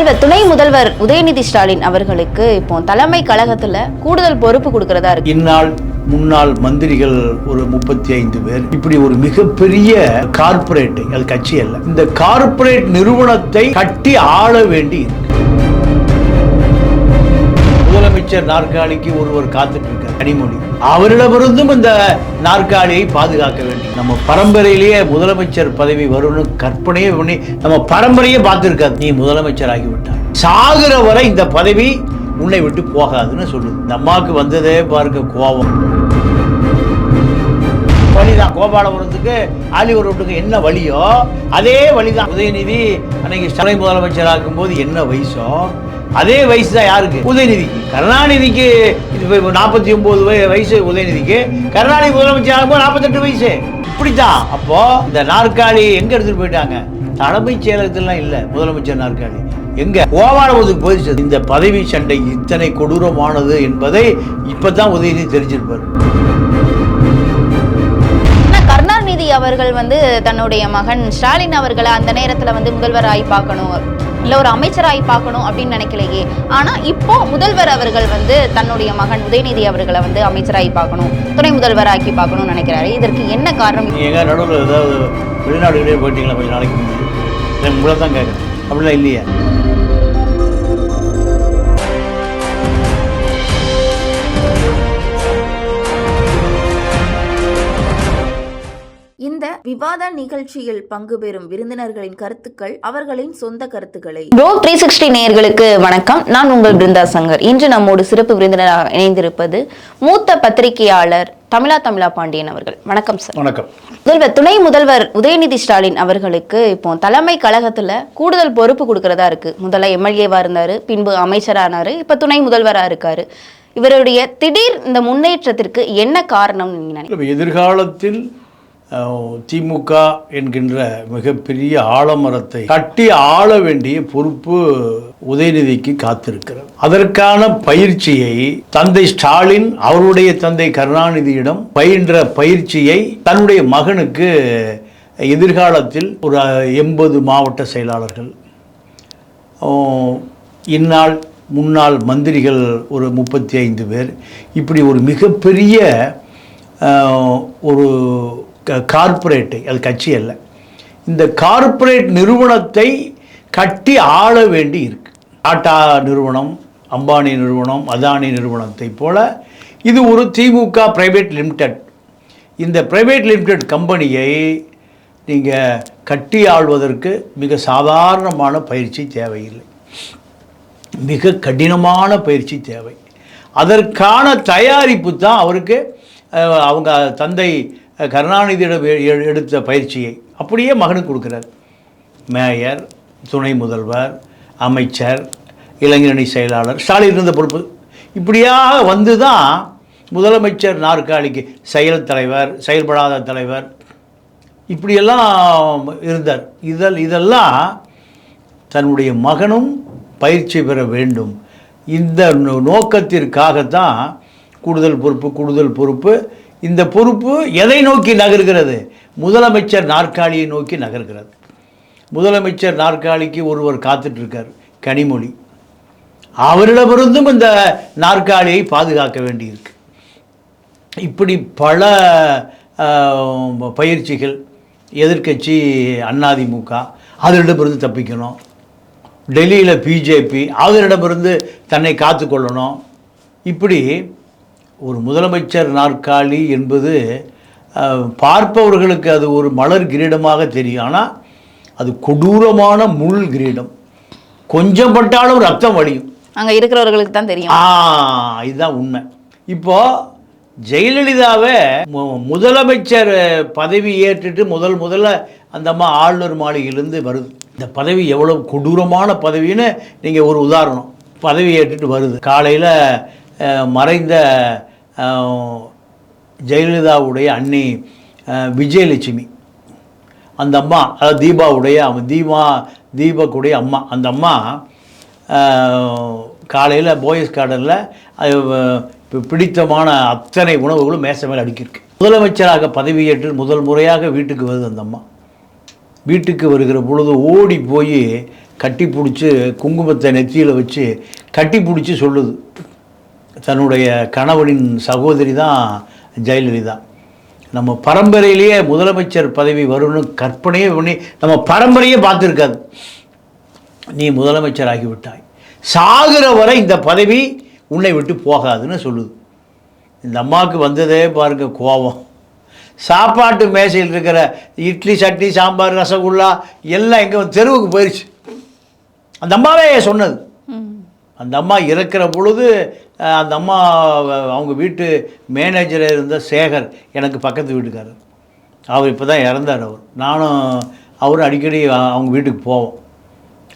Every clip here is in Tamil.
முதல்வர் துணை முதல்வர் உதயநிதி ஸ்டாலின் அவர்களுக்கு இப்போ தலைமை கழகத்துல கூடுதல் பொறுப்பு கொடுக்கறதா இருக்கு. இந்நாள் முன்னாள் மந்திரிகள் ஒரு முப்பத்தி ஐந்து பேர். இப்படி ஒரு மிகப்பெரிய கார்ப்பரேட் அது கட்சி அல்ல இந்த கார்பரேட் நிறுவனத்தை கட்டி ஆள வேண்டி முதலமைச்சர் நாற்காலிக்கு ஒருவர் காத்துட்டு இருக்கார் கனிமொழி. அவரிடமிருந்தும் இந்த நாற்காலியை பாதுகாக்க வேண்டும். நம்ம பரம்பரையிலேயே முதலமைச்சர் பதவி வரும்னு கற்பனையே பண்ணி நம்ம பரம்பரையே பார்த்துருக்காது நீ முதலமைச்சர் ஆகிவிட்டார் சாகுற வரை இந்த பதவி உன்னை விட்டு போகாதுன்னு சொல்லுது. இந்த அம்மாவுக்கு வந்ததே பாருங்க கோபம். வழிதான். கோபாலபுரத்துக்கு ஆலிவரோட்டுக்கு என்ன வழியோ அதே வழிதான். உதயநிதி அன்னைக்கு துணை முதலமைச்சர் ஆகும்போது என்ன வயசோ அதே வயசு தான் யாருக்கு? உதயநிதிக்கு. கருணாநிதிக்கு இது நாற்பத்தி ஒன்பது வயசு உதயநிதிக்கு. கருணாநிதி முதலமைச்சர் ஆகும்போது நாற்பத்தெட்டு வயசு. அப்படிதான் அப்போ இந்த நாற்காலி எங்க எடுத்துட்டு போயிட்டாங்க? தலைமைச் செயலகத்திலாம் இல்ல முதலமைச்சர் நாற்காலி. எங்க? கோபாலபுரத்துக்கு போயிடுச்சு. இந்த பதவி சண்டை இத்தனை கொடூரமானது என்பதை இப்பதான் உதயநிதி தெரிஞ்சிருப்பார். ஆனா கருணாநிதி அவர்கள் வந்து தன்னுடைய மகன் ஸ்டாலின் அவர்களை அந்த நேரத்துல வந்து முதல்வர் ஆகி பார்க்கணும். இல்ல ஒரு அமைச்சராகி பார்க்கணும் அப்படின்னு நினைக்கலையே. ஆனா இப்போ முதல்வர் அவர்கள் வந்து தன்னுடைய மகன் உதயநிதி அவர்களை வந்து அமைச்சராகி பார்க்கணும் துணை முதல்வர் ஆக்கி பார்க்கணும்னு நினைக்கிறாரு. இதற்கு என்ன காரணம்? எங்க நடுவில் ஏதாவது வெளிநாடுகளே போயிட்டீங்களா கொஞ்சம் நாளைக்கு முன்னாடி? உங்களை தான் கேட்குறேன் அப்படிலாம் இல்லையா. விவாத நிகழ்ச்சியில் பங்கு பெறும் விருந்தினர்களின் கருத்துக்கள் அவர்களின் சொந்த கருத்துக்களை. ப்ரோ த்ரீ சிக்ஸ்டி நேயர்களுக்கு வணக்கம். நான் உங்கள் பிருந்தா சங்கர். இன்று நம்மோடு சிறப்பு விருந்தினராக இணைந்திருப்பது மூத்த பத்திரிகையாளர் தமிழா தமிழா பாண்டியன் அவர்கள். வணக்கம் சார். வணக்கம். முதல்வர் துணை முதல்வர் உதயநிதி ஸ்டாலின் அவர்களுக்கு இப்போ தலைமை கழகத்துல கூடுதல் பொறுப்பு கொடுக்கறதா இருக்கு. முதல்ல எம்எல்ஏவா இருந்தாரு பின்பு அமைச்சரானாரு இப்ப துணை முதல்வரா இருக்காரு. இவருடைய திடீர் இந்த முன்னேற்றத்திற்கு என்ன காரணம் நீங்க எதிர்காலத்தில் திமுக என்கின்ற மிகப்பெரிய ஆலமரத்தை கட்டி ஆள வேண்டிய பொறுப்பு உதயநிதிக்கு காத்திருக்கிறது. அதற்கான பயிற்சியை தந்தை ஸ்டாலின் அவருடைய தந்தை கருணாநிதியிடம் பயின்ற பயிற்சியை தன்னுடைய மகனுக்கு எதிர்காலத்தில் ஒரு எண்பது மாவட்ட செயலாளர்கள் இந்நாள் முன்னாள் மந்திரிகள் ஒரு முப்பத்தி ஐந்து பேர். இப்படி ஒரு மிகப்பெரிய ஒரு க- அது கட்சி அல்ல. இந்த கார்ப்பரேட் நிறுவனத்தை கட்டி ஆள வேண்டி இருக்கு டாடா நிறுவனம் அம்பானி நிறுவனம் அதானி நிறுவனத்தை போல இது ஒரு திமுக பிரைவேட் லிமிடெட் இந்த பிரைவேட் லிமிடெட் கம்பெனியை நீங்கள் கட்டி ஆள்வதற்கு மிக சாதாரணமான பயிற்சி தேவையில்லை. மிக கடினமான பயிற்சி தேவை. அதற்கான தயாரிப்பு தான் அவருக்கு அவங்க தந்தை கருணாநிதியிடம் எடுத்த பயிற்சியை அப்படியே மகனுக்கு கொடுக்குறார். மேயர் துணை முதல்வர் அமைச்சர் இளைஞரணி செயலாளர் ஸ்டாலின் இருந்த பொறுப்பு. இப்படியாக வந்து தான் முதலமைச்சர் நாற்காலிக்கு செயல் தலைவர் செயல்படாத தலைவர் இப்படியெல்லாம் இருந்தார். இதல் இதெல்லாம் தன்னுடைய மகனும் பயிற்சி பெற வேண்டும். இந்த நோ- நோக்கத்திற்காகத்தான் கூடுதல் பொறுப்பு கூடுதல் பொறுப்பு இந்த பொறுப்பு எதை நோக்கி நகர்கிறது? முதலமைச்சர் நாற்காலியை நோக்கி நகர்கிறது முதலமைச்சர் நாற்காலிக்கு ஒருவர் காத்துட்ருக்கார் கனிமொழி. அவரிடமிருந்தும் இந்த நாற்காலியை பாதுகாக்க வேண்டியிருக்கு. இப்படி பல பயிற்சிகள் எதிர்க்கட்சி அதிமுக அதனிடமிருந்து தப்பிக்கணும். டெல்லியில் பிஜேபி அதனிடமிருந்து தன்னை காத்துக்கொள்ளணும். இப்படி ஒரு முதலமைச்சர் நாற்காலி என்பது பார்ப்பவர்களுக்கு அது ஒரு மலர் கிரீடமாக தெரியும். ஆனால் அது கொடூரமான முள் கிரீடம். கொஞ்சம் பட்டாலும் ரத்தம் வடியும். அங்க இருக்கிறவர்களுக்கு தான் தெரியும். ஆ இதுதான் உண்மை. இப்போ ஜெயலலிதாவை முதலமைச்சர் பதவி ஏற்றுட்டு முதல் முதல்ல அந்த அம்மா ஆளுநர் மாளிகையிலேருந்து வருது. இந்த பதவி எவ்வளவு கொடூரமான பதவின்னு நீங்கள் ஒரு உதாரணம். பதவி ஏற்றுட்டு வருது. காலையில் மறைந்த ஜெயலலிதாவுடைய அன்னை விஜயலட்சுமி. அந்த அம்மா அதாவது தீபாவுடைய அவன் தீபா தீபக்குடைய அம்மா. அந்த அம்மா காலையில் போயஸ் கார்டனில் பிடித்தமான அத்தனை உணவுகளும் மேச மேலே அடுக்கியிருக்கு. முதலமைச்சராக பதவியேற்று முதல் முறையாக வீட்டுக்கு வருது அந்த அம்மா. வீட்டுக்கு வருகிற பொழுது ஓடி போய் கட்டி பிடிச்சி குங்குமத்தை நெத்தியில் வச்சு கட்டி பிடிச்சி சொல்லுது. தன்னுடைய கணவனின் சகோதரி தான் ஜெயலலிதா. நம்ம பரம்பரையிலேயே முதலமைச்சர் பதவி வரும்னு கற்பனையே பண்ணி நம்ம பரம்பரையே பார்த்துருக்காது. நீ முதலமைச்சர் ஆகிவிட்டாய். சாகிற வரை இந்த பதவி உன்னை விட்டு போகாதுன்னு சொல்லுது. இந்த அம்மாவுக்கு வந்ததே பாருங்க கோபம். சாப்பாட்டு மேசையில் இருக்கிற இட்லி சட்னி சாம்பார் ரசகுல்லா எல்லாம் எங்கே தெருவுக்கு போயிடுச்சு அந்த அம்மாவே சொன்னது. அந்த அம்மா இறக்கிற பொழுது அந்த அம்மா அவங்க வீட்டு மேனேஜராக இருந்த சேகர் எனக்கு பக்கத்து வீட்டுக்காரர். அவர் இப்போ தான் இறந்தார் அவர். நானும் அவரும் அடிக்கடி அவங்க வீட்டுக்கு போவோம்.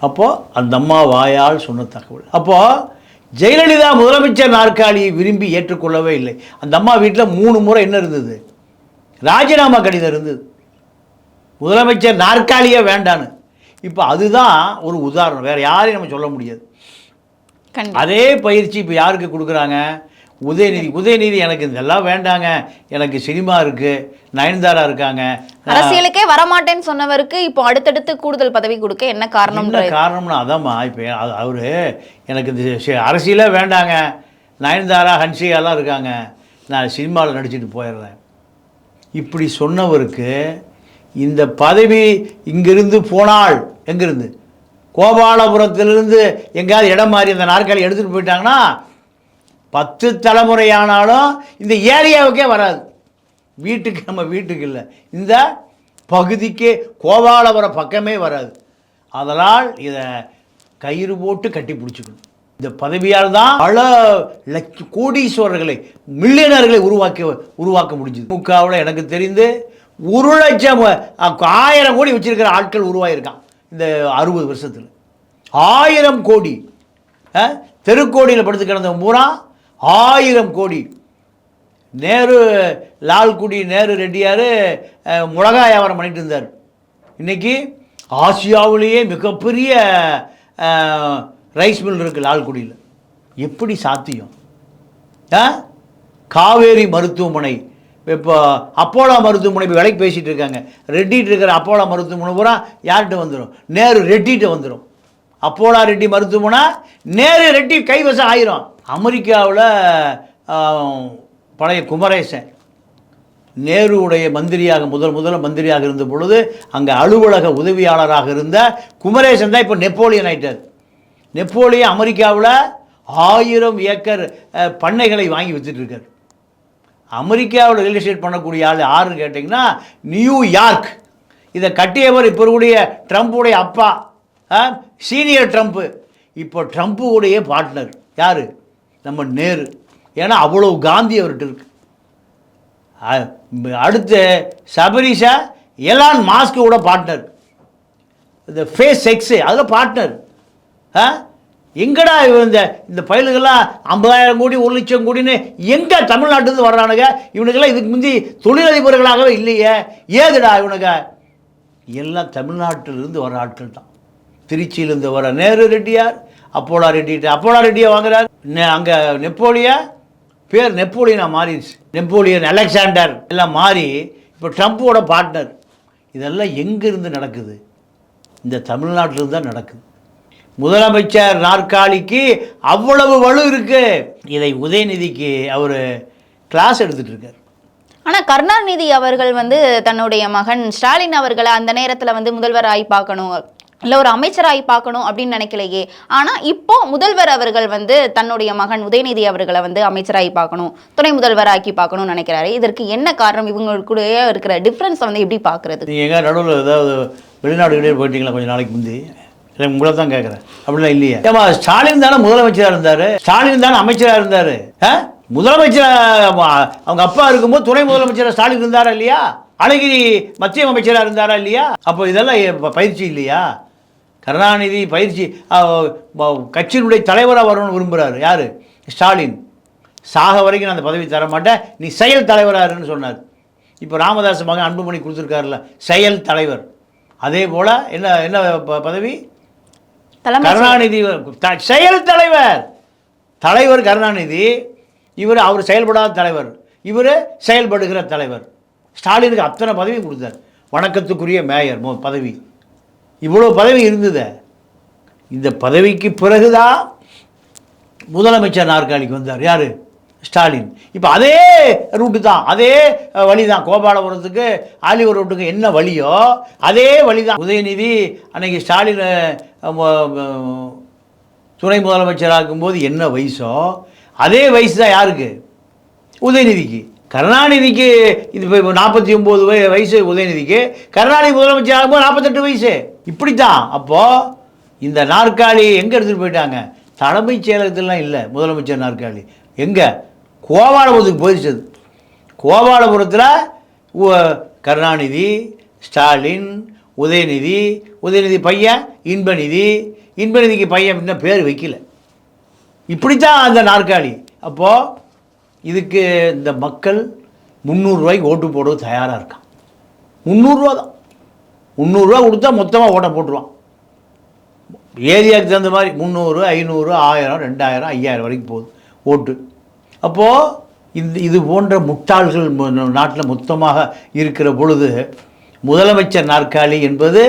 அப்போது அந்த அம்மா வாயால் சொன்ன தகவல். அப்போது ஜெயலலிதா முதலமைச்சர் நாற்காலியை விரும்பி ஏற்றுக்கொள்ளவே இல்லை. அந்த அம்மா வீட்டில் மூணு முறை என்ன இருந்தது? ராஜினாமா கடிதம் இருந்தது. முதலமைச்சர் நாற்காலியே வேண்டான்னு. இப்போ அதுதான் ஒரு உதாரணம். வேறு யாரையும் நம்ம சொல்ல முடியாது. அதே பயிற்சி இப்போ யாருக்கு கொடுக்குறாங்க? உதயநிதி. உதயநிதி எனக்கு இதெல்லாம் வேண்டாங்க. எனக்கு சினிமா இருக்குது நயன்தாரா இருக்காங்க. அரசியலுக்கே வரமாட்டேன்னு சொன்னவருக்கு இப்போ அடுத்தடுத்து கூடுதல் பதவி கொடுக்க என்ன என்ன காரணம்னா அதாம்மா இப்போ அவர் எனக்கு இந்த அரசியலே வேண்டாங்க. நயன்தாரா ஹன்சிகாலாம் இருக்காங்க. நான் சினிமாவில் நடிச்சிட்டு போயிடுறேன். இப்படி சொன்னவருக்கு இந்த பதவி இங்கிருந்து போனால் எங்கிருந்து? கோபாலபுரத்திலிருந்து எங்கேயாவது இடம் மாறி அந்த நாற்காலி எடுத்துகிட்டு போயிட்டாங்கன்னா பத்து தலைமுறையானாலும் இந்த ஏரியாவுக்கே வராது. வீட்டுக்கு நம்ம வீட்டுக்கு இல்லை. இந்த பகுதிக்கே கோபாலபுரம் பக்கமே வராது. அதனால் இதை கயிறு போட்டு கட்டி பிடிச்சிக்கணும். இந்த பதவியால் தான் பல லட்ச கோடீஸ்வரர்களை மில்லியனர்களை உருவாக்கி உருவாக்க முடிஞ்சுது. திமுகவில் எனக்கு தெரிந்து ஒரு லட்சம் ஆயிரம் கோடி வச்சிருக்கிற ஆட்கள் உருவாகியிருக்கான். இந்த அறுபது வருஷத்தில். ஆயிரம் கோடி. தெருக்கோடியில் படுத்து கிடந்த பூரா ஆயிரம் கோடி. நேரு லால்குடி நேரு ரெட்டியார் அஹ், மிளகாய் வியாபாரம் பண்ணிட்டு இருந்தார். இன்றைக்கி ஆசியாவிலேயே மிகப்பெரிய ரைஸ் மில் இருக்குது லால்குடியில். எப்படி சாத்தியம்? ஆ? காவேரி மருத்துவமனை இப்போ அப்போலா மருத்துவமனை இப்போ விலைக்கு பேசிகிட்டு இருக்காங்க. ரெட்டிட்டு இருக்கிற அப்போலா மருத்துவமனை பூரா யார்கிட்ட வந்துடும் நேரு ரெட்டிகிட்ட வந்துடும் அப்போலா ரெட்டி மருத்துவமனை நேரு ரெட்டி கைவசம் ஆயிரும். அமெரிக்காவில் பழைய குமரேசன். நேருவுடைய மந்திரியாக முதல் முதல்ல மந்திரியாக இருந்த பொழுது அங்கே அலுவலக உதவியாளராக இருந்த குமரேசன் தான் இப்போ நெப்போலியன் ஆயிட்டார். நெப்போலியன் அமெரிக்காவில் ஆயிரம் ஏக்கர் பண்ணைகளை வாங்கி வச்சுட்டு இருக்கார். அமெரிக்காவில் ரியல் எஸ்டேட் பண்ணக்கூடிய ஆள் யாருன்னு கேட்டிங்கன்னா நியூயார்க் இதை கட்டியவர் இப்போ இருக்கக்கூடிய ட்ரம்ப்புடைய அப்பா சீனியர் ட்ரம்ப்பு இப்போ ட்ரம்ப்புடைய பார்ட்னர் யார்? நம்ம நேரு. ஏன்னா அவ்வளோ காந்தி அவர்கிட்ட இருக்கு. அடுத்து சபரிஷா எலான் மாஸ்கோட பார்ட்னர் இந்த ஃபேஸ் செக்ஸு அதில் பார்ட்னர் ஆ எங்கடா இவன் இந்த இந்த பயலுகெல்லாம் ஐம்பதாயிரம் கோடி ஒரு லட்சம் கோடின்னு எங்கே தமிழ்நாட்டிலேருந்து வர்றானுங்க? இவனுக்கெல்லாம் இதுக்கு முந்தி தொழிலதிபர்களாகவே இல்லையே. ஏதுடா இவனுங்க? எல்லாம் தமிழ்நாட்டிலிருந்து வர ஆட்கள் தான். திருச்சியிலேருந்து வர நேரு ரெட்டியார் அப்போலா ரெட்டிட்டு அப்போலா ரெட்டியை வாங்குறார். அங்கே நெப்போலியா? பேர் நெப்போலியனா மாறிடுச்சு. நெப்போலியன் அலெக்சாண்டர் எல்லாம் மாறி இப்போ ட்ரம்ப்போட பார்ட்னர். இதெல்லாம் எங்கேருந்து நடக்குது? இந்த தமிழ்நாட்டிலிருந்து தான் நடக்குது. முதலமைச்சர் நாற்காலிக்கு அவ்வளவு வலு இருக்கு. இதை உதயநிதிக்கு அவர் கிளாஸ் எடுத்துட்டு இருக்கார் ஆனா கருணாநிதி அவர்கள் வந்து தன்னுடைய மகன் ஸ்டாலின் அவர்களை அந்த நேரத்துல வந்து முதல்வர் ஆகி பார்க்கணும். இல்ல ஒரு அமைச்சராகி பார்க்கணும் அப்படின்னு நினைக்கலையே. ஆனா இப்போ முதல்வர் அவர்கள் வந்து தன்னுடைய மகன் உதயநிதி அவர்களை வந்து அமைச்சராகி பார்க்கணும். துணை முதல்வர் ஆக்கி பார்க்கணும்னு நினைக்கிறாரு. இதற்கு என்ன காரணம்? இவங்களுக்குடைய இருக்கிற டிஃபரன்ஸ் வந்து எப்படி பார்க்கிறது? நீங்கள் எங்கே நடுவில் ஏதாவது வெளிநாடுகளே போயிட்டீங்களா கொஞ்சம் நாளைக்கு முந்தி? இல்லை உங்களை தான் கேட்குறேன். அப்படிலாம் இல்லையா. ஏமா ஸ்டாலின் தானே முதலமைச்சராக இருந்தார்? ஸ்டாலின் தானே அமைச்சராக இருந்தார்? ஆ? முதலமைச்சராக அவங்க அப்பா இருக்கும்போது துணை முதலமைச்சராக ஸ்டாலின் இருந்தாரா இல்லையா? அழகிரி மத்திய அமைச்சராக இருந்தாரா இல்லையா? அப்போ இதெல்லாம் பயிற்சி இல்லையா? கருணாநிதி பயிற்சி கட்சியினுடைய தலைவராக வரணும்னு விரும்புகிறாரு யார்? ஸ்டாலின். சாக வரைக்கும் நான் அந்த பதவி தர மாட்டேன் நீ செயல் தலைவராருன்னு சொன்னார். இப்போ ராமதாஸ் மகன் அன்புமணி கொடுத்துருக்காருல்ல செயல் தலைவர். அதே போல் என்ன என்ன ப- பதவி? கருணாநிதி த- செயல் தலைவர். தலைவர் கருணாநிதி. இவர் அவர் செயல்படாத தலைவர். இவர் செயல்படுகிற தலைவர். ஸ்டாலினுக்கு அத்தனை பதவி கொடுத்தார். வணக்கத்துக்குரிய மேயர் மோ பதவி. இவ்வளோ பதவி இருந்தது. இந்த பதவிக்கு பிறகுதான் முதலமைச்சர் நாற்காலிக்கு வந்தார். யார்? ஸ்டாலின். இப்போ அதே ரூட்டு தான் அதே வழி தான் கோபாலபுரத்துக்கு ஆலிவர் ரூட்டுக்கு என்ன வழியோ அதே வழி தான் உதயநிதி அன்னைக்கு ஸ்டாலின் துணை முதலமைச்சராகும் போது என்ன வயசோ அதே வயசு தான் யாருக்கு? உதயநிதிக்கு. கருணாநிதிக்கு இது இப்போ நாற்பத்தி ஒம்பது வயசு உதயநிதிக்கு. கருணாநிதி முதலமைச்சர் ஆகும்போது நாற்பத்தெட்டு வயசு. இப்படித்தான். அப்போது இந்த நாற்காலி எங்கே எடுத்துகிட்டு போயிட்டாங்க? தலைமைச் செயலகத்திலாம் இல்லை முதலமைச்சர் நாற்காலி. எங்கே? கோபாலபுரத்துக்கு போயிடுச்சது கோபாலபுரத்தில் கருணாநிதி ஸ்டாலின் உதயநிதி உதயநிதி பையன் இன்பநிதி. இன்பநிதிக்கு பையன் இன்னும் பேர் வைக்கல. இப்படித்தான் அந்த நாற்காலி. அப்போது இதுக்கு இந்த மக்கள் முந்நூறுரூவாய்க்கு ஓட்டு போடுவது தயாராக இருக்கான். முந்நூறுரூவா தான். முந்நூறுரூவா கொடுத்தா மொத்தமாக ஓட்டை போட்டுருவான். ஏரியாவுக்கு தகுந்த மாதிரி முந்நூறு ஐநூறு ஆயிரம் ரெண்டாயிரம் ஐயாயிரம் வரைக்கும் போகுது ஓட்டு. அப்போது இந்த இது போன்ற முட்டாள்கள் நாட்டில் மொத்தமாக இருக்கிற பொழுது முதலமைச்சர் நாற்காலி என்பது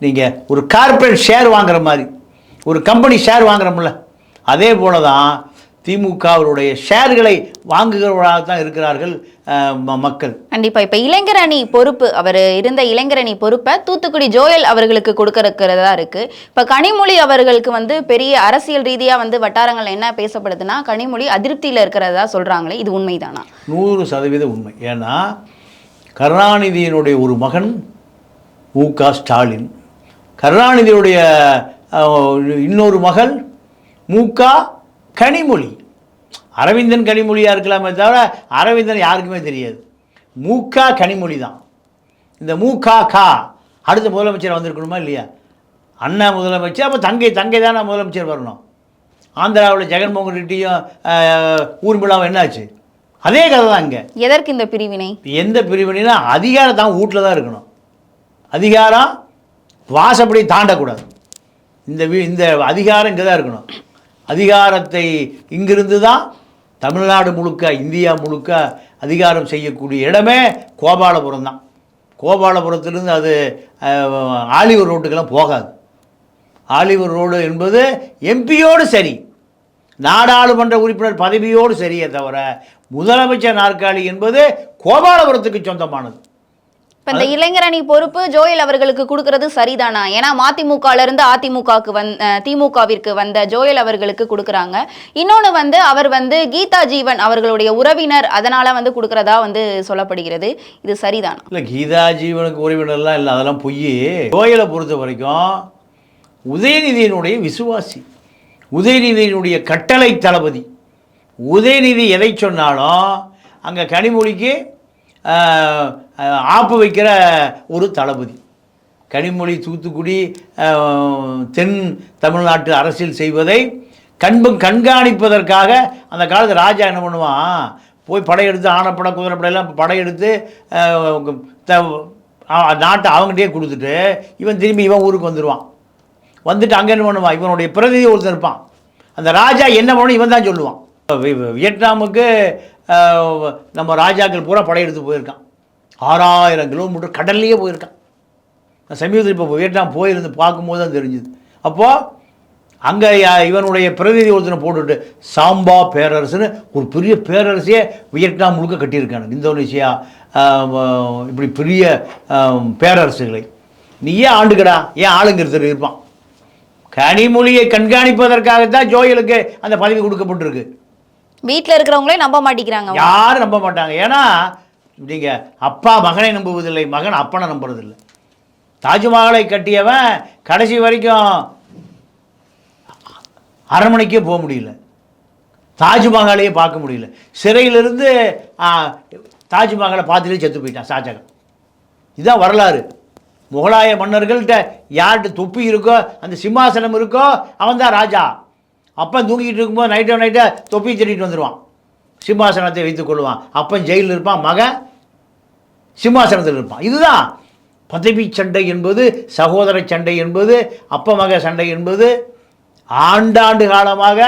நீங்கள் ஒரு கார்ப்பரேட் ஷேர் வாங்குற மாதிரி ஒரு கம்பெனி ஷேர் வாங்குறோம்ல அதே போல தான் திமுக அவருடைய ஷேர்களை வாங்குகிறவர்களாக தான் இருக்கிறார்கள் மக்கள். கண்டிப்பா. இப்ப இளைஞர் அணி பொறுப்பு அவர் இருந்த இளைஞர் அணி பொறுப்பை தூத்துக்குடி ஜோயல் அவர்களுக்கு கொடுக்கறதா இருக்கு. இப்ப கனிமொழி அவர்களுக்கு வந்து பெரிய அரசியல் ரீதியா வந்து வட்டாரங்கள் என்ன பேசப்படுதுன்னா கனிமொழி அதிருப்தியில இருக்கிறதா சொல்றாங்களே இது உண்மைதானா? நூறு சதவீத உண்மை. ஏன்னா கருணாநிதியினுடைய ஒரு மகன் மு க ஸ்டாலின் கருணாநிதியுடைய இன்னொரு மகள் மு க கனிமொழி. அரவிந்தன் கனிமொழியாக இருக்கலாமே தவிர அரவிந்தன் யாருக்குமே தெரியாது. மு க கனிமொழி தான் இந்த மு க அடுத்த முதலமைச்சர் வந்திருக்கணுமா இல்லையா? அண்ணா முதலமைச்சர் அப்போ தங்கை தங்கை தானே முதலமைச்சர் வரணும். ஆந்திராவில் ஜெகன்மோகன் ரெட்டியும் ஊர்மிளாவும் என்னாச்சு? அதே கதை தான் இங்கே. எதற்கு இந்த பிரிவினை? எந்த பிரிவினா அதிகாரம் தான் வீட்டில் தான் இருக்கணும். அதிகாரம் வாசப்படி தாண்டக்கூடாது. இந்த இந்த அதிகாரம் இங்கே தான் இருக்கணும். அதிகாரத்தை இங்கிருந்து தான் தமிழ்நாடு முழுக்க இந்தியா முழுக்க அதிகாரம் செய்யக்கூடிய இடமே கோபாலபுரம் தான். கோபாலபுரத்திலிருந்து அது ஆலிவர் ரோட்டுக்கெல்லாம் போகாது. ஆலிவர் ரோடு என்பது எம்பியோடு சரி நாடாளுமன்ற உறுப்பினர் பதவியோடு சரியே தவிர முதலமைச்சர் நாற்காலி என்பது கோபாலபுரத்துக்கு சொந்தமானது. இப்ப இந்த இளைஞர் அணி பொறுப்பு ஜோயல் அவர்களுக்கு கொடுக்கறது சரிதானா? ஏன்னா மதிமுகல இருந்து அதிமுகவுக்கு வந் திமுகவிற்கு வந்த ஜோயல் அவர்களுக்கு கொடுக்கறாங்க. இன்னொன்னு வந்து அவர் வந்து கீதா ஜீவன் அவர்களுடைய உறவினர் அதனால வந்து கொடுக்கறதா வந்து சொல்லப்படுகிறது. இது சரிதானா? இல்லை கீதா ஜீவனுக்கு உறவினர்லாம் இல்லை அதெல்லாம் பொய். கோயிலை பொறுத்த வரைக்கும் உதயநிதியினுடைய விசுவாசி உதயநிதியினுடைய கட்டளை தளபதி உதயநிதி எதை சொன்னாலும் அங்கே கனிமொழிக்கு ஆப்பு வைக்கிற ஒரு தளபதி. கனிமொழி தூத்துக்குடி தென் தமிழ்நாட்டு அரசியல் செய்வதை கண்பு கண்காணிப்பதற்காக அந்த காலத்து ராஜா என்ன பண்ணுவான்? போய் படையெடுத்து ஆனப்பட குதிரைப்படையெல்லாம் படையெடுத்து நாட்டை அவங்ககிட்டயே கொடுத்துட்டு இவன் திரும்பி இவன் ஊருக்கு வந்துடுவான் வந்துட்டு அங்கே என்ன பண்ணுவான்? இவனுடைய பிரதிநிதி ஒருத்தன் இருப்பான். அந்த ராஜா என்ன பண்ணணும்? இவன் தான் சொல்லுவான். வியட்நாமுக்கு நம்ம ராஜாக்கள் பூரா படையெடுத்து போயிருக்கான். ஆறாயிரம் கிலோமீட்டர் கடல்லையே போயிருக்கான். நான் சமீபத்தில் இப்போ வியட்நாம் போயிருந்து பார்க்கும்போது தான் தெரிஞ்சுது. அப்போது அங்கே இவனுடைய பிரதிநிதி ஒருத்தனை போட்டுட்டு சாம்பா பேரரசுன்னு ஒரு பெரிய பேரரசையே வியட்நாம் முழுக்க ஆஹ், ஆஹ், இப்படி பெரிய பேரரசுகளை. நீ ஏன் ஆண்டுக்கடா? ஏன் ஆளுங்கிறது இருப்பான்? கனிமொழியை கண்காணிப்பதற்காகத்தான் ஜோயலுக்கு அந்த பதவி கொடுக்கப்பட்டிருக்கு. வீட்ல இருக்கிறவங்களே நம்ப மாட்டேங்கிறாங்க யாரும் நம்ப மாட்டாங்க. ஏன்னா நீங்கள் அப்பா மகனை நம்புவதில்லை மகன் அப்பனை நம்புறதில்லை. தாஜ்மஹாலை கட்டியவன் கடைசி வரைக்கும் அரண்மனைக்கே போக முடியல. தாஜ்மஹாலையே பார்க்க முடியல. சிறையிலிருந்து தாஜ்மஹாலை பார்த்துட்டு செத்து போயிட்டான் ஷாஜகான். இதுதான் வரலாறு. முகலாய மன்னர்கள்ட்ட யார்கிட்ட தொப்பி இருக்கோ அந்த சிம்மாசனம் இருக்கோ அவன் தான் ராஜா. அப்பன் தூங்கிட்டு இருக்கும்போது நைட்டோ நைட்டை தொப்பி தேடிட்டு வந்துடுவான் சிம்மாசனத்தை வைத்துக் கொள்வான். அப்பன் ஜெயிலில் இருப்பான். மகன் சிம்மாசனத்தில் இருப்பான். இதுதான் பதவி சண்டை என்பது சகோதர சண்டை என்பது அப்ப மக சண்டை என்பது. ஆண்டாண்டு காலமாக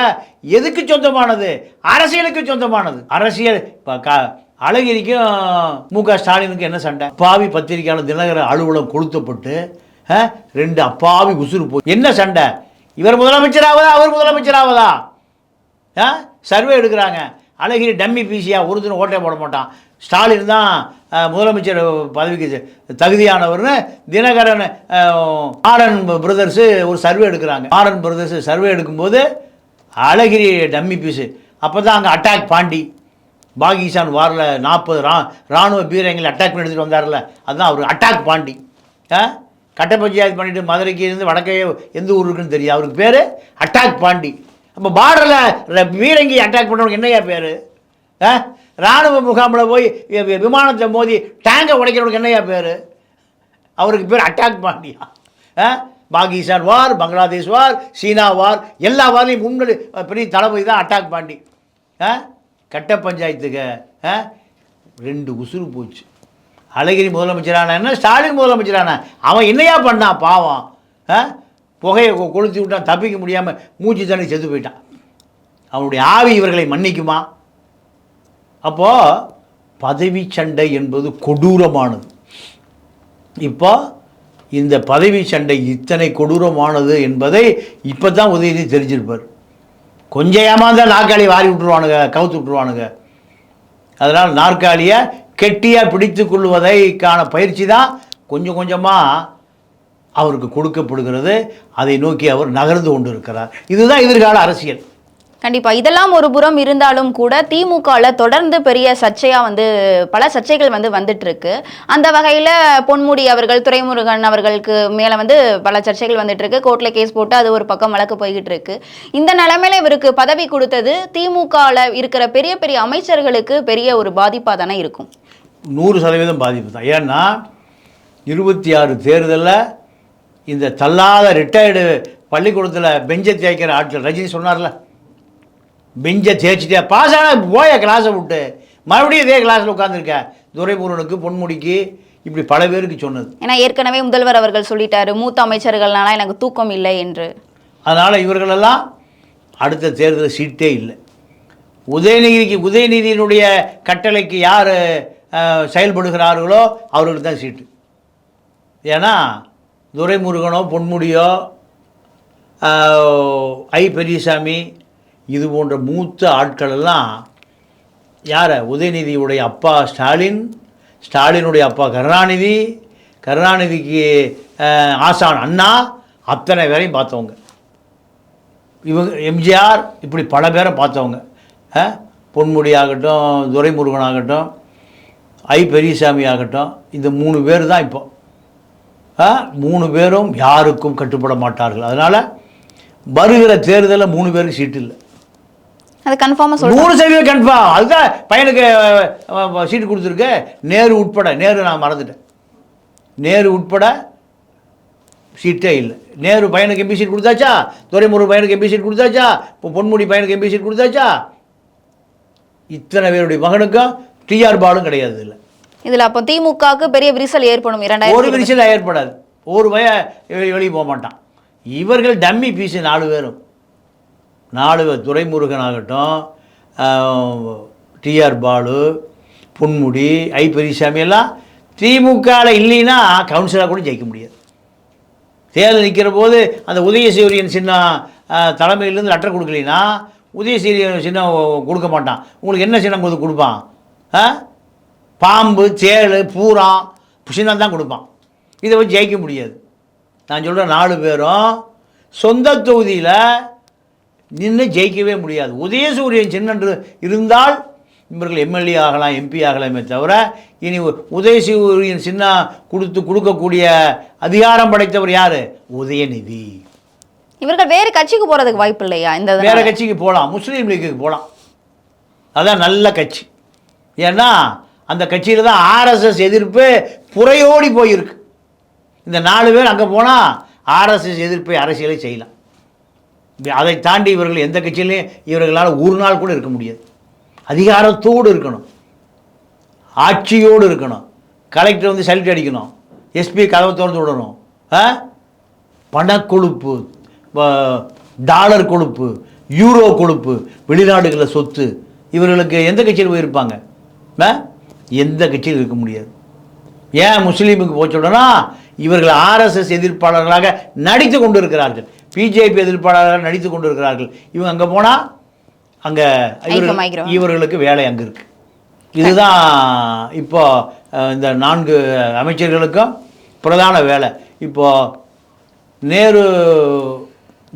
எதுக்கு சொந்தமானது? அரசியலுக்கு சொந்தமானது. அரசியல் இப்போ க அழகிரிக்கும் மு க ஸ்டாலினுக்கும் என்ன சண்டை? அப்பாவி பத்திரிகையாளர் தினகர அலுவலகம் கொளுத்தப்பட்டு ஆ, ரெண்டு அப்பாவி உசுறு போய். என்ன சண்டை? இவர் முதலமைச்சராவதா அவர் முதலமைச்சராவதா? ஆ சர்வே எடுக்கிறாங்க. அழகிரி டம்மி பிசியா ஒருத்தரும் ஓட்டை போட மாட்டான். ஸ்டாலின் தான் முதலமைச்சர் பதவிக்கு தகுதியானவர்னு தினகரன் அஹ், பிரதர்ஸு ஒரு சர்வே எடுக்கிறாங்க. மாறன் பிரதர்ஸ் சர்வே எடுக்கும்போது அழகிரி டம்மி பீஸு. அப்போ தான் அங்கே அட்டாக் பாண்டி. பாகிஸ்தான் வாரில் நாற்பது ரா ராணுவ பீரங்களை அட்டாக் பண்ணி எடுத்துகிட்டு வந்தார்ல. அதுதான் அவர் அட்டாக் பாண்டி. கட்ட பஞ்சாயத்து பண்ணிட்டு மதுரைக்கு இருந்து வடக்கே எந்த ஊர் இருக்குன்னு தெரியும் அவருக்கு பேர் அட்டாக் பாண்டி. அப்போ பார்டரில் பீரங்கி அட்டாக் பண்ணுறவங்க என்னையா பேர்? ஆ? ராணுவ முகாமில் போய் விமானத்தை மோதி டேங்கை உடைக்கிறவனுக்கு என்னையா பேர்? அவருக்கு பேர் அட்டாக் பாண்டியா. ஆ? பாகிஸ்தான் வார் பங்களாதேஷ் வார் சீனா வார் எல்லா வாரிலையும் முன்னாடி பெரிய தளபதி தான் அட்டாக் பாண்டி. ஆ? கட்ட பஞ்சாயத்துக்கு ஆ? ரெண்டு உசுறு போச்சு. அழகிரி முதலமைச்சரான என்ன? ஸ்டாலின் முதலமைச்சரான. அவன் என்னையா பண்ணான் பாவம்? ஆ? புகையை கொ- கொளுத்தி விட்டான் தப்பிக்க முடியாமல் மூச்சு தண்ணி செத்து போயிட்டான். அவனுடைய ஆவி இவர்களை மன்னிக்குமா? அப்போது பதவி சண்டை என்பது கொடூரமானது. இப்போ இந்த பதவி சண்டை இத்தனை கொடூரமானது என்பதை இப்போ தான் உதயநிதி தெரிஞ்சிருப்பார். கொஞ்சம் ஏமாந்தால் நாற்காலி வாரி விட்டுருவானுங்க கவுத்து விட்டுருவானுங்க. அதனால் நாற்காலியை கெட்டியாக பிடித்து கொள்வதைக்கான பயிற்சி தான் கொஞ்சம் கொஞ்சமாக அவருக்கு கொடுக்கப்படுகிறது. அதை நோக்கி அவர் நகர்ந்து கொண்டு இருக்கிறார் இதுதான் எதிர்கால அரசியல். கண்டிப்பா. இதெல்லாம் ஒரு புறம் இருந்தாலும் கூட திமுகவில் தொடர்ந்து பெரிய சர்ச்சையா வந்து பல சர்ச்சைகள் வந்து வந்துட்டு இருக்கு அந்த வகையில பொன்முடி அவர்கள் துரைமுருகன் அவர்களுக்கு மேல வந்து பல சர்ச்சைகள் வந்துட்டு இருக்கு கோர்ட்ல கேஸ் போட்டு அது ஒரு பக்கம் வழக்கு போய்கிட்டு இருக்கு இந்த நிலைமையில இவருக்கு பதவி கொடுத்தது திமுகவில் இருக்கிற பெரிய பெரிய அமைச்சர்களுக்கு பெரிய ஒரு பாதிப்பா தானே இருக்கும். நூறு சதவீதம் பாதிப்பு தான். ஏன்னா இருபத்தி ஆறு தேர்தலில் இந்த தள்ளாத ரிட்டையர்டு பள்ளிக்கூடத்தில் பெஞ்சை தேய்க்கிற ஆட்கள் ரஜினி சொன்னார்ல பெஞ்சை தேய்ச்சிட்டே. பாஸ் ஆனால் போய கிளாஸை விட்டு. மறுபடியும் இதே கிளாஸில் உட்காந்துருக்க துரைமுருகனுக்கு பொன்முடிக்கு இப்படி பல பேருக்கு சொன்னது. ஏன்னா ஏற்கனவே முதல்வர் அவர்கள் சொல்லிட்டாரு மூத்த அமைச்சர்கள்னால எனக்கு தூக்கம் இல்லை என்று. அதனால் இவர்களெல்லாம் அடுத்த தேர்தல் சீட்டே இல்லை. உதயநிதிக்கு உதயநிதியினுடைய கட்டளைக்கு யார் செயல்படுகிறார்களோ அவர்களுக்கு தான் சீட்டு. ஏன்னா துரைமுருகனோ பொன்முடியோ ஐ பெரியசாமி இது போன்ற மூத்த ஆட்கள் எல்லாம் யாரை? உதயநிதியுடைய அப்பா ஸ்டாலின் ஸ்டாலினுடைய அப்பா கருணாநிதி கருணாநிதிக்கு ஆசான் அண்ணா அத்தனை பேரையும் பார்த்தவங்க. இவங்க எம்ஜிஆர் இப்படி பல பேரை பார்த்தவங்க. ஆ? பொன்முடி ஆகட்டும் துரைமுருகன் ஆகட்டும் ஐ பெரியசாமி ஆகட்டும் இந்த மூணு பேர் தான் இப்போ. மூணு பேரும் யாருக்கும் கட்டுப்பட மாட்டார்கள். அதனால் வருகிற தேர்தலில் மூணு பேருக்கு சீட்டு இல்லை. அது கன்ஃபார்மா சொல்றேன் நூறு சதவீதம் கன்ஃபார்ம் அதுதான் பையனுக்கு சீட்டு கொடுத்துருக்கு. நேரு உட்பட நேரு நான் மறந்துட்டேன். நேரு உட்பட சீட்டே இல்லை. நேரு பையனுக்கு எம்பி சீட் கொடுத்தாச்சா? துரைமுருகன் பையனுக்கு எம்பி சீட் கொடுத்தாச்சா? இப்போ பொன்முடி பையனுக்கு எம்பி சீட் கொடுத்தாச்சா? இத்தனை பேருடைய மகனுக்கும் டிஆர் பாலும் கிடையாது இல்லை இதுல அப்போ திமுகவுக்கு பெரிய விரிசல் ஏற்படும் ஒரு இரண்டாயிரத்தி விரிசல் ஏற்படாது. ஒரு பய வெளியே போக மாட்டான். இவர்கள் டம்மி பீஸு நாலு பேரும். நாலு துரைமுருகன் ஆகட்டும் T R Baalu Ponmudi I. Periyasamy எல்லாம் திமுகவில் இல்லைன்னா கவுன்சிலாக கூட ஜெயிக்க முடியாது. தேர்தல் நிற்கிற போது அந்த உதயசூரியன் சின்ன தலைமையிலேருந்து லெட்டர் கொடுக்கலனா உதயசூரியன் சின்ன கொடுக்க மாட்டான். உங்களுக்கு என்ன சின்னம் கொடு கொடுப்பான்? ஆ? பாம்பு தேள் பூரா சின்னம் தான் கொடுப்பான். இதை வச்சு ஜெயிக்க முடியாது. நான் சொல்கிற நாலு பேரும் சொந்த தொகுதியில் நின்று ஜெயிக்கவே முடியாது. உதயசூரியன் சின்னன்று இருந்தால் இவர்கள் எம்எல்ஏ ஆகலாம் எம்பி ஆகலாமே தவிர இனி உதயசூரியன் சின்ன கொடுத்து கொடுக்கக்கூடிய அதிகாரம் படைத்தவர் யார்? உதயநிதி. இவர்கள் வேறு கட்சிக்கு போறதுக்கு வாய்ப்பு இல்லையா இந்த வேற கட்சிக்கு போகலாம் முஸ்லீம் லீக்குக்கு போகலாம் அதான் நல்ல கட்சி. ஏன்னா அந்த கட்சியில் தான் ஆர்எஸ்எஸ் எதிர்ப்பு புறையோடி போயிருக்கு. இந்த நாலு பேர் அங்கே போனால் ஆர்எஸ்எஸ் எதிர்ப்பை அரசியலை செய்யலாம். அதை தாண்டி இவர்கள் எந்த கட்சியிலையும் இவர்களால் ஒரு நாள் கூட இருக்க முடியாது. அதிகாரத்தோடு இருக்கணும். ஆட்சியோடு இருக்கணும். கலெக்டர் வந்து சல்யூட் அடிக்கணும். எஸ்பி கதவை திறந்து விடணும். ஆ? பணக்கொழுப்பு டாலர் கொழுப்பு யூரோ கொழுப்பு வெளிநாடுகளில் சொத்து இவர்களுக்கு எந்த கட்சியில் போயிருப்பாங்க? ஆ? எந்த கட்சியில் இருக்க முடியாது. ஏன் முஸ்லீமுக்கு போச்சுடனா இவர்கள் ஆர்எஸ்எஸ் எதிர்ப்பாளர்களாக நடித்து கொண்டு இருக்கிறார்கள் பிஜேபி எதிர்ப்பாளர்கள் நடித்து கொண்டிருக்கிறார்கள். இவங்க அங்கே போனால் அங்கே. இவர்களுக்கு வேலை அங்கே இருக்கு. இதுதான் இப்போ இந்த நான்கு அமைச்சர்களுக்கும் பிரதான வேலை. இப்போ நேரு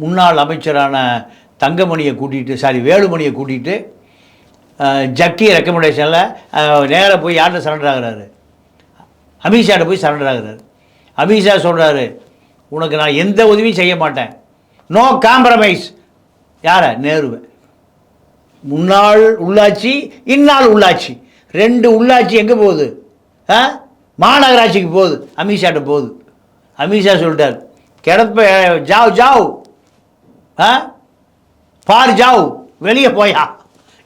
முன்னாள் அமைச்சரான தங்கமணியை கூட்டிகிட்டு சாரி வேலுமணியை கூட்டிகிட்டு ஜக்கி ரெக்கமெண்டேஷனில் நேராக போய் யார்கிட்ட சரண்டர் ஆகுறாரு? அமித்ஷாட்ட போய் சரண்டர் ஆகுறாரு. அமித்ஷா சொல்கிறாரு உனக்கு நான் எந்த உதவியும் செய்ய மாட்டேன். நோ காம்ப்ரமைஸ் யாரை? நேருவை. முன்னாள் உள்ளாட்சி இந்நாள் உள்ளாட்சி. ரெண்டு உள்ளாட்சி எங்கே போகுது? ஆ? மாநகராட்சிக்கு போகுது. அமித்ஷாட்ட போகுது. அமித்ஷா சொல்லிட்டார். கிடப்ப ஜாவ் ஜாவ். ஆ? பார் ஜாவ். வெளியே போயா.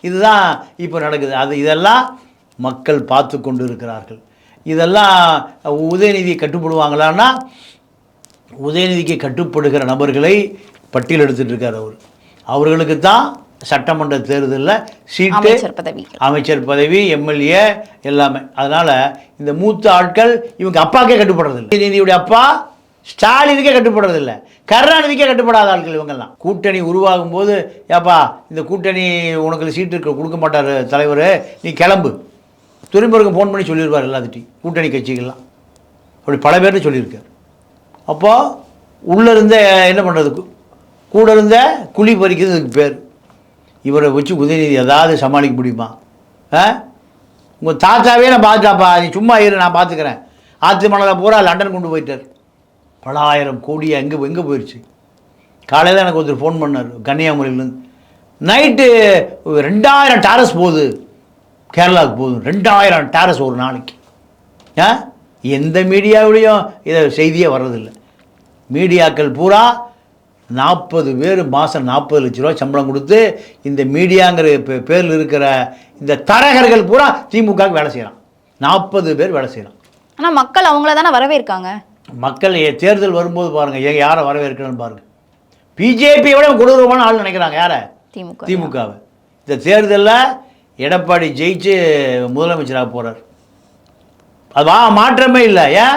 இதுதான் இப்போ நடக்குது. அது இதெல்லாம் மக்கள் பார்த்து கொண்டு இருக்கிறார்கள் இதெல்லாம் உதயநிதி கட்டுப்படுவாங்களான்னா உதயநிதிக்கு கட்டுப்படுகிற நபர்களை பட்டியல் எடுத்துட்டு இருக்கார் அவர். அவர்களுக்கு தான் சட்டமன்ற தேர்தலில் சீட்டு அமைச்சர் பதவி. அமைச்சர் பதவி எம்எல்ஏ எல்லாமே. அதனால் இந்த மூத்த ஆட்கள் இவங்க அப்பாக்கே கட்டுப்படுறதில்லை. உதயநிதியுடைய அப்பா ஸ்டாலினுக்கே கட்டுப்படுறதில்லை. கருணாநிதிக்கே கட்டுப்படாத ஆட்கள் இவங்கெல்லாம். கூட்டணி உருவாகும் போது ஏப்பா இந்த கூட்டணி உனக்கு சீட்டு இருக்க கொடுக்க மாட்டார் தலைவர் நீ கிளம்பு. துறைமுருகன் ஃபோன் பண்ணி சொல்லிடுவார் எல்லாத்துட்டையும் கூட்டணி கட்சிகள்லாம். அப்படி பல பேர்னு சொல்லியிருக்கார். அப்போது உள்ளே இருந்த என்ன பண்ணுறது கூட இருந்த குழி பறிக்கிறதுக்கு பேர். இவரை வச்சு உதயநிதி ஏதாவது சமாளிக்க முடியுமா? ஆ? உங்கள் தாத்தாவே நான் பார்த்துட்டாப்பா நீ சும்மா இரு நான் பார்த்துக்கிறேன். ஆற்று மணலை பூரா லண்டன் கொண்டு போயிட்டார். பல ஆயிரம் கோடி எங்கே எங்கே போயிடுச்சு காலையில் எனக்கு ஒருத்தர் ஃபோன் பண்ணார் கன்னியாகுமரியிலேருந்து. நைட்டு ரெண்டாயிரம் டாரஸ் போகுது. கேரளாவுக்கு போதும் ரெண்டாயிரம் டாரஸ் ஒரு நாளைக்கு. ஆ? எந்த மீடியாவிலையும் இதை செய்தியே வர்றதில்லை. மீடியாக்கள் பூரா நாற்பது பேர் மாதம் நாற்பது லட்ச ரூபா சம்பளம் கொடுத்து இந்த மீடியாங்கிற பேரில் இருக்கிற இந்த தரகர்கள் பூரா திமுகவுக்கு வேலை செய்கிறான் நாற்பது பேர் வேலை செய்கிறான் ஆனா மக்கள் அவங்கள தானே வரவேற்காங்க? மக்கள் தேர்தல் வரும்போது பாருங்கள் ஏன் யாரை வரவேற்கணும்னு பாருங்கள் பிஜேபியை விட கொடூரமான ஆள் நினைக்கிறாங்க யாரை? திமுக. திமுகவை. இந்த தேர்தலில் எடப்பாடி ஜெயிச்சு முதலமைச்சராக போகிறார் அது வா மாற்றமே இல்லை ஏன்?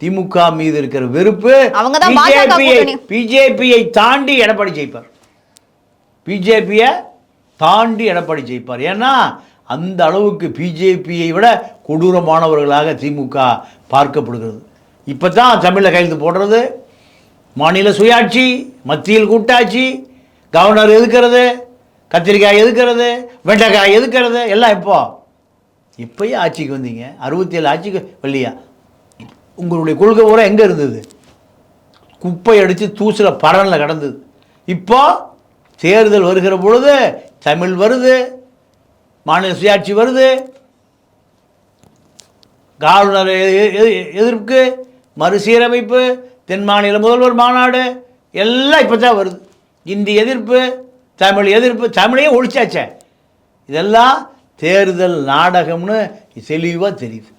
திமுக மீது இருக்கிற வெறுப்பு அவங்க. பிஜேபியை தாண்டி எடப்பாடி ஜெயிப்பார். பிஜேபியை தாண்டி எடப்பாடி ஜெயிப்பார். ஏன்னா அந்த அளவுக்கு பிஜேபியை விட கொடூரமானவர்களாக திமுக பார்க்கப்படுகிறது. இப்போ தான் தமிழில் கையெழுத்து போடுறது. மாநில சுயாட்சி மத்தியில் கூட்டாட்சி கவர்னர் எதுக்கிறது கத்திரிக்காய் எதுக்கிறது வெண்டைக்காய் எதுக்கிறது எல்லாம் இப்போ. இப்போயே ஆட்சிக்கு வந்தீங்க. அறுபத்தி ஏழு ஆட்சிக்கு வரலையா? உங்களுடைய கொள்கை பூரா எங்கே இருந்தது? குப்பை அடித்து தூசில் பரனில் கடந்தது. இப்போ தேர்தல் வருகிற பொழுது தமிழ் வருது மாநில சுயாட்சி வருது. ஆளுநர் எ- எ- எதிர்ப்பு மறுசீரமைப்பு தென் மாநில முதல்வர் மாநாடு எல்லாம் இப்போ தான் வருது. இந்தி எதிர்ப்பு தமிழ் எதிர்ப்பு தமிழையே ஒழிச்சாச்சே. இதெல்லாம் தேர்தல் நாடகம்னு தெளிவாக தெரியுது.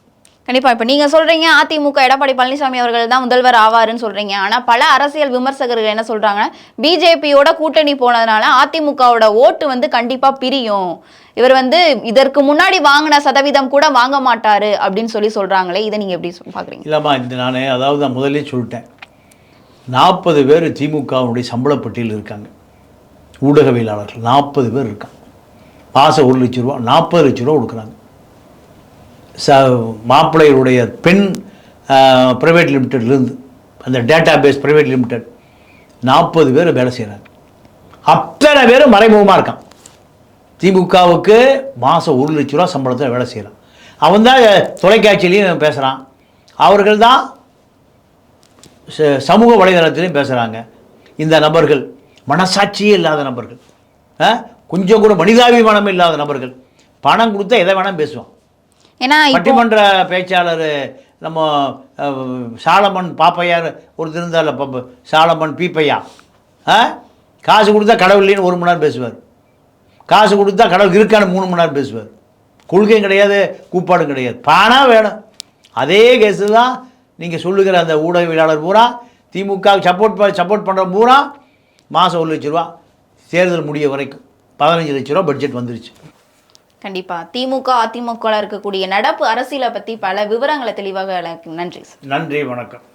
கண்டிப்பா. இப்ப நீங்க சொல்றீங்க அதிமுக எடப்பாடி பழனிசாமி அவர்கள் தான் முதல்வர் ஆவாருன்னு சொல்றீங்க. ஆனா பல அரசியல் விமர்சகர்கள் என்ன சொல்கிறாங்கன்னா பிஜேபியோட கூட்டணி போனதுனால அதிமுகவோட ஓட்டு வந்து கண்டிப்பா பிரியும். இவர் வந்து இதற்கு முன்னாடி வாங்கின சதவீதம் கூட வாங்க மாட்டாரு அப்படின்னு சொல்லி சொல்றாங்களே இதை நீங்க எப்படி சொ- பாக்குறீங்க? இல்லைம்மா இது நான் அதாவது நான் முதல்லே சொல்லிட்டேன். நாற்பது பேர் திமுகவுடைய சம்பளப்பட்டியில் இருக்காங்க. ஊடகவியலாளர்கள் நாற்பது பேர் இருக்காங்க. மாதம் ஒரு லட்ச ரூபா நாற்பது லட்ச ரூபா கொடுக்குறாங்க. ச மாப்பிள்ளையுடைய பெண் ப்ரைவேட் லிமிட்டட்லேருந்து அந்த டேட்டா பேஸ் ப்ரைவேட் லிமிடெட் நாற்பது பேர் வேலை செய்கிறாங்க அத்தனை பேரும் மறைமுகமாக இருக்கான். திமுகவுக்கு மாதம் ஒரு லட்ச ரூபா சம்பளத்தில் வேலை செய்கிறான் அவன் தான் தொலைக்காட்சியிலையும் பேசுகிறான் அவர்கள் தான் ச- சமூக வலைதளத்திலையும் பேசுகிறாங்க இந்த நபர்கள் மனசாட்சியே இல்லாத நபர்கள். ஆ? கொஞ்சம் கூட மனிதாபிமானம் இல்லாத நபர்கள். பணம் கொடுத்தா எதை வேணால் பேசுவான். ஏன்னா பட்டிமன்ற பேச்சாளர் நம்ம சாலமன் பாப்பையார் ஒருத்தர் இருந்தார்ல சாலமன் பீப்பையா ஆ காசு கொடுத்தா கடவுள் இல்லைன்னு ஒரு மணி நேரம் பேசுவார். காசு கொடுத்தா கடவுள் இருக்கான்னு மூணு மணி நேரம் பேசுவார். கொள்கையும் கிடையாது கூப்பாடும் கிடையாது. பணம் வேணும். அதே கேஸு தான் நீங்கள் சொல்லுகிற அந்த ஊடகவியலாளர் பூரா திமுக சப்போர்ட் சப்போர்ட் பண்ணுற பூரா மாதம் ஒரு லட்ச ரூபா தேர்தல் முடிய வரைக்கும் பதினஞ்சு லட்ச ரூபா பட்ஜெட் வந்துருச்சு. கண்டிப்பா. திமுக அதிமுக இருக்கக்கூடிய நடப்பு அரசியலை பத்தி பல விவரங்களை தெளிவாக நன்றி நன்றி வணக்கம்.